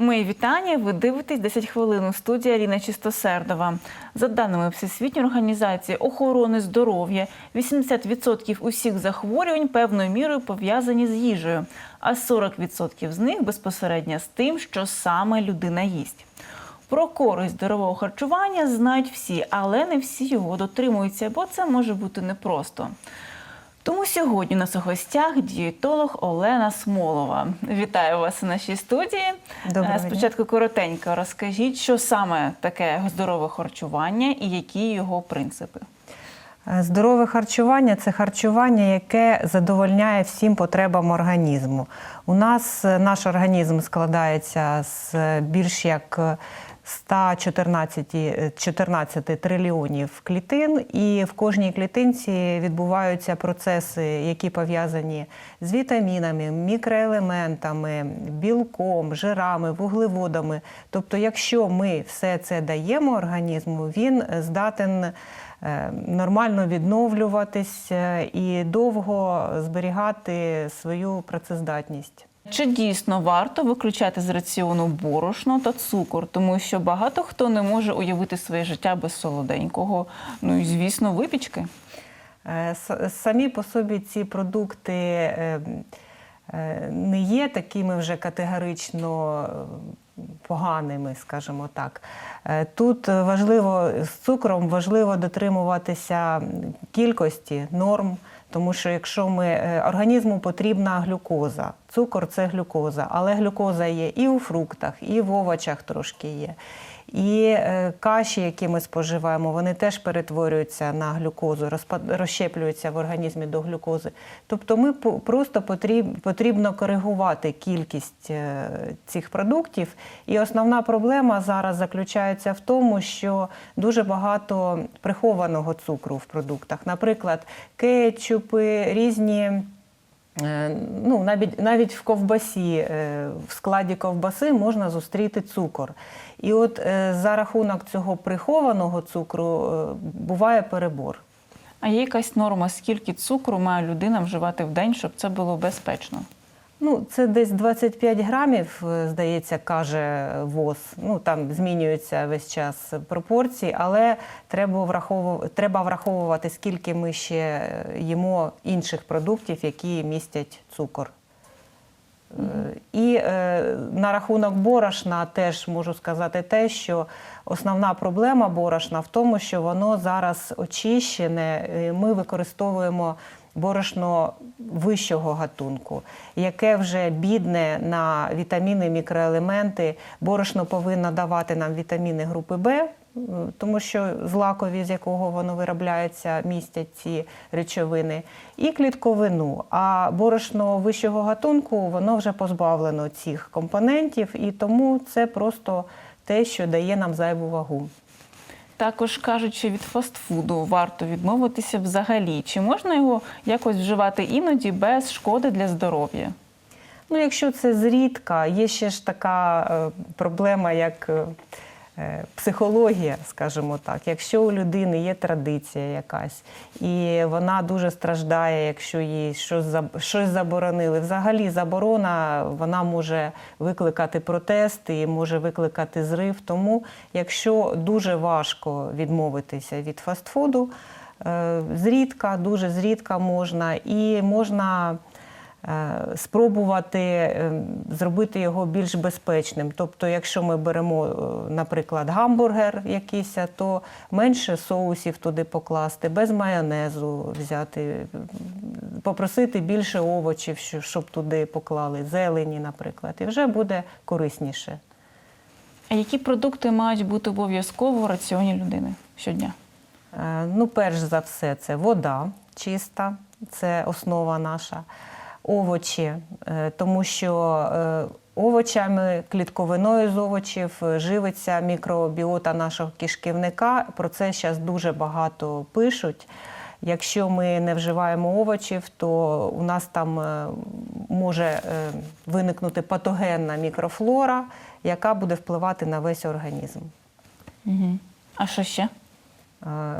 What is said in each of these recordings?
Мої вітання. Ви дивитесь 10 хвилин у студії Чистосердова. За даними Всесвітньої організації охорони здоров'я, 80% усіх захворювань певною мірою пов'язані з їжею, а 40% з них безпосередньо з тим, що саме людина їсть. Про користь здорового харчування знають всі, але не всі його дотримуються, бо це може бути непросто. Тому сьогодні у нас у гостях дієтолог Олена Смолова. Вітаю вас у нашій студії. Доброго Е. Спочатку коротенько розкажіть, що саме таке здорове харчування і які його принципи. Е, Здорове харчування це харчування, яке задовольняє всім потребам організму. У нас е, наш організм складається з більш як 114 е, 14 трильйонів клітин, і в кожній клітинці відбуваються процеси, які пов'язані з вітамінами, мікроелементами, білком, жирами, вуглеводами. Тобто, якщо ми все це даємо організму, він е, здатен е, нормально відновлюватись е, і довго зберігати свою працездатність. Чи дійсно варто виключати з раціону борошно та цукор, тому що багато хто не може уявити своє життя без солоденького, ну і звісно, випічки. Е, Самі по собі ці продукти е, е, не є такими вже категорично поганими, скажімо так. Е, Тут важливо з цукром важливо дотримуватися кількості норм, тому що якщо ми е, організму потрібна глюкоза, цукор це глюкоза, але глюкоза є і у фруктах, і в овочах трошки є. І е, каші, які ми споживаємо, вони теж перетворюються на глюкозу, розщеплюються в організмі до глюкози. Тобто ми просто потріб, потрібно коригувати кількість е, цих продуктів. І основна проблема зараз заключається в тому, що дуже багато прихованого цукру в продуктах. Наприклад, кетчупи, різні. Е, Ну, навіть, навіть в ковбасі, е, в складі ковбаси можна зустріти цукор. І от е, за рахунок цього прихованого цукру буває перебор. А є якась норма, скільки цукру має людина вживати в день, щоб це було безпечно? Ну, це десь 25 грамів, е, здається, каже ВОЗ. Ну там змінюються весь час пропорції, але треба враховувати, треба враховувати, скільки ми ще е, їмо інших продуктів, які містять цукор. Е, І е, на рахунок борошна теж можу сказати те, що основна проблема борошна в тому, що воно зараз очищене. Ми використовуємо борошно вищого гатунку, яке вже бідне на вітаміни, мікроелементи. Борошно повинно давати нам вітаміни групи Б, е, тому що злакові, з якого воно виробляється, містять ці речовини, і клітковину. А борошно вищого гатунку воно вже позбавлено цих компонентів, і тому це просто те, що дає нам зайву вагу. Також кажуть, що від фастфуду варто відмовитися взагалі. Чи можна його якось вживати іноді без шкоди для здоров'я? Ну, якщо це зрідка, є ще ж така е, проблема, як е, психологія, скажімо так. Якщо у людини є традиція якась, і вона дуже страждає, якщо їй щось, заборонили. Взагалі заборона вона може викликати протест і може викликати зрив. Тому, якщо дуже важко відмовитися від фастфуду, е, зрідка, дуже зрідка можна, і можна е, спробувати е, зробити його більш безпечним. Тобто, якщо ми беремо, е, наприклад, гамбургер якийсь, то менше соусів туди покласти, без майонезу взяти, попросити більше овочів, щоб туди поклали, зелені, наприклад, і вже буде корисніше. А які продукти мають бути обов'язково у раціоні людини щодня? Е, Ну, перш за все, це вода чиста, це основа наша, овочі, е, тому що е, овочами, клітковиною з овочів е, живиться мікробіота нашого кишківника. Про це зараз дуже багато пишуть. Якщо ми не вживаємо овочів, то у нас там може виникнути патогенна мікрофлора, яка буде впливати на весь організм. Угу. А що ще?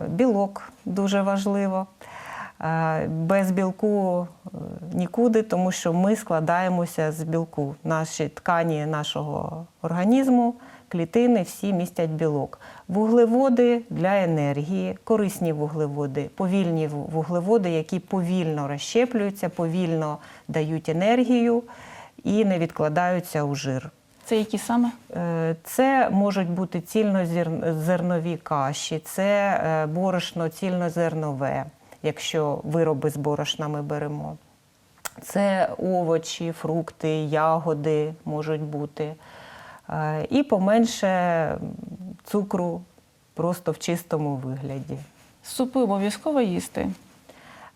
Білок дуже важливо. Е, Без білку е, нікуди, тому що ми складаємося з білку. Наші ткані нашого організму, клітини всі містять білок. Вуглеводи для енергії, корисні вуглеводи, повільні вуглеводи, які повільно розщеплюються, повільно дають енергію і не відкладаються у жир. Це які саме? Е, Це можуть бути цільнозернові каші, це борошно цільнозернове, якщо вироби з борошна ми беремо. Це овочі, фрукти, ягоди можуть бути. Е, І поменше цукру просто в чистому вигляді. Супи обов'язково їсти.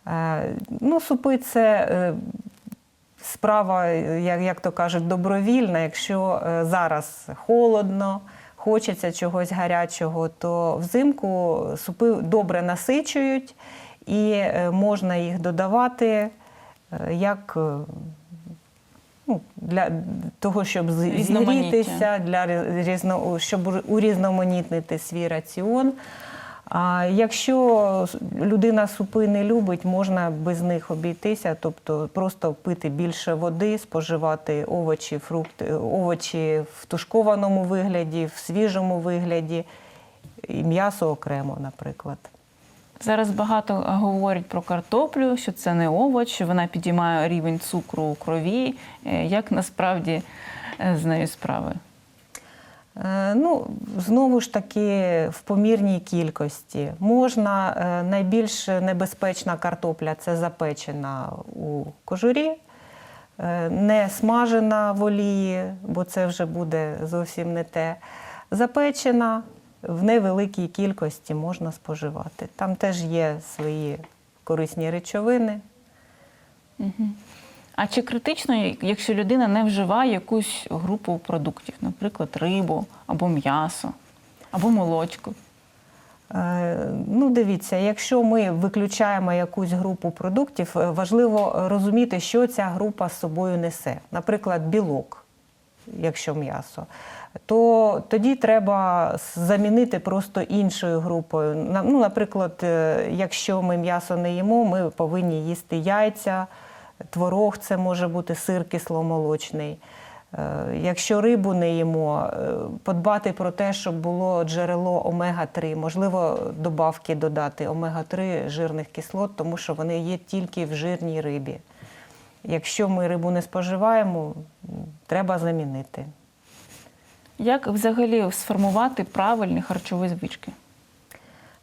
Е, Ну, супи це е, справа, як, як то кажуть, добровільна. Якщо зараз холодно, хочеться чогось гарячого, то взимку супи добре насичують і е, можна їх додавати е, як. е, Ну, для того, щоб зігрітися, для рі- різно, щоб урізноманітнити свій раціон. А якщо людина супи не любить, можна без них обійтися, тобто просто пити більше води, споживати овочі, фрукти, овочі в тушкованому вигляді, в свіжому вигляді, і м'ясо окремо, наприклад. Зараз багато говорять про картоплю, що це не овоч, що вона підіймає рівень цукру у крові. Е, Як насправді е, з нею справи? Е, Ну, знову ж таки, в помірній кількості. Можна е, найбільш небезпечна картопля це запечена у кожурі, е, не смажена в олії, бо це вже буде зовсім не те. Запечена в невеликій кількості можна споживати. Там теж є свої корисні речовини. А чи критично, якщо людина не вживає якусь групу продуктів, наприклад, рибу або м'ясо, або молочко? Е, Ну, дивіться, якщо ми виключаємо якусь групу продуктів, е, важливо розуміти, що ця група з собою несе. Наприклад, білок, якщо м'ясо, то тоді треба замінити просто іншою групою. Ну, наприклад, е, якщо ми м'ясо не їмо, ми повинні їсти яйця, творог, це може бути сир кисломолочний. Е, Якщо рибу не їмо, е, подбати про те, щоб було джерело омега-3, можливо, добавки додати омега-3 жирних кислот, тому що вони є тільки в жирній рибі. Якщо ми рибу не споживаємо, треба замінити. Як взагалі сформувати правильні харчові звички?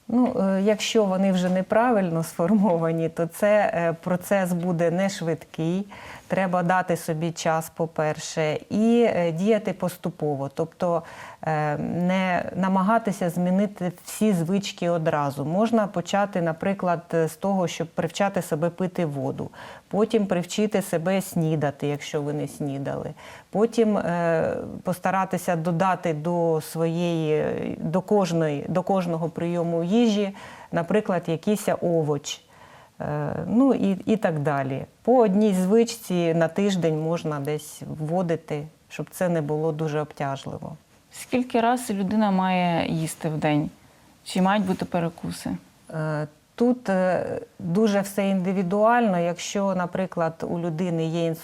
Ну, е, якщо вони вже неправильно сформовані, то це е, процес буде не швидкий. Треба дати собі час, по-перше, і е, діяти поступово. Тобто не намагатися змінити всі звички одразу. Можна почати, наприклад, з того, щоб привчати себе пити воду, потім привчити себе снідати, якщо ви не снідали. Потім постаратися додати до своєї, до кожної, до кожного прийому їжі, наприклад, якийсь овоч. Е, Ну і, і так далі. По одній звичці на тиждень можна десь вводити, щоб це не було дуже обтяжливо. Скільки разів людина має їсти в день? Чи мають бути перекуси? Е, Тут е, дуже все індивідуально. Якщо, наприклад, у людини є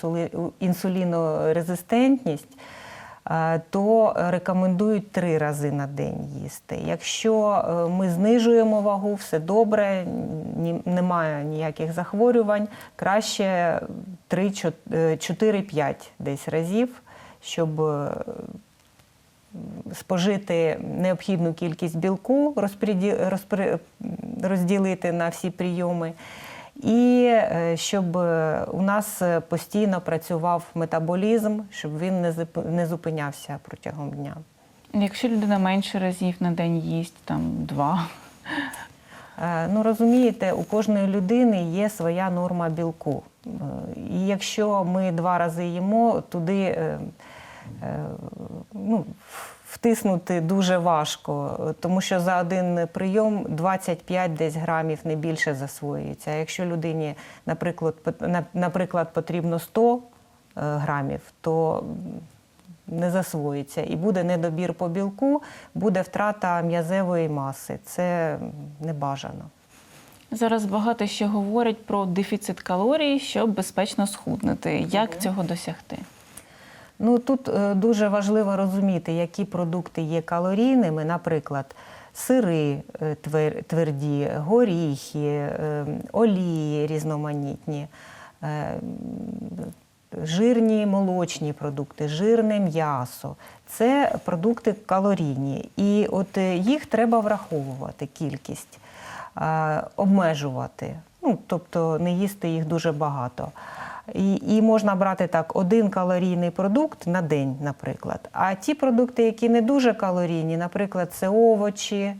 інсулінорезистентність, то рекомендують три рази на день їсти. Якщо е, ми знижуємо вагу, все добре, немає ніяких захворювань, краще 4-5 десь разів, щоб е, спожити необхідну кількість білку, розділити на всі прийоми, і е, щоб е, у нас е, постійно працював метаболізм, щоб він не зупинявся протягом дня. Якщо людина менше разів на день їсть, там два. Ну, розумієте, у кожної людини є своя норма білку. І якщо ми два рази їмо, туди ну, втиснути дуже важко, тому що за один прийом 25 десь грамів не більше засвоюється. А якщо людині, наприклад, наприклад, потрібно 100 е, грамів, то не засвоїться. І буде недобір по білку, буде втрата м'язевої маси. Це не бажано. Зараз багато ще говорять про дефіцит калорій, щоб безпечно схуднути. Як цього досягти? Ну тут е, дуже важливо розуміти, які продукти є калорійними, наприклад, сири е, твер- тверді, горіхи, е, олії різноманітні, жирні молочні продукти, жирне м'ясо. Це продукти калорійні. І от їх треба враховувати кількість, обмежувати. Ну, тобто не їсти їх дуже багато. І, можна брати так один калорійний продукт на день, наприклад. А ті продукти, які не дуже калорійні, наприклад, це овочі,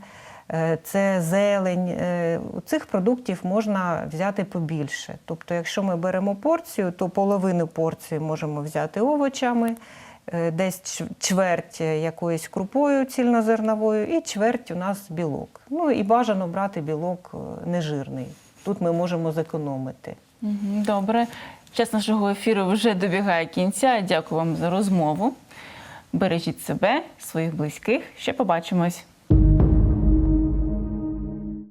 е, це зелень. е, Цих продуктів можна взяти побільше. Тобто, якщо ми беремо порцію, то половину порції можемо взяти овочами, е, десь чверть якоюсь крупою цільнозерновою, і чверть у нас білок. Ну і бажано брати білок нежирний. Тут ми можемо зекономити. Добре. Час нашого ефіру вже добігає кінця. Дякую вам за розмову. Бережіть себе, своїх близьких. Ще побачимось.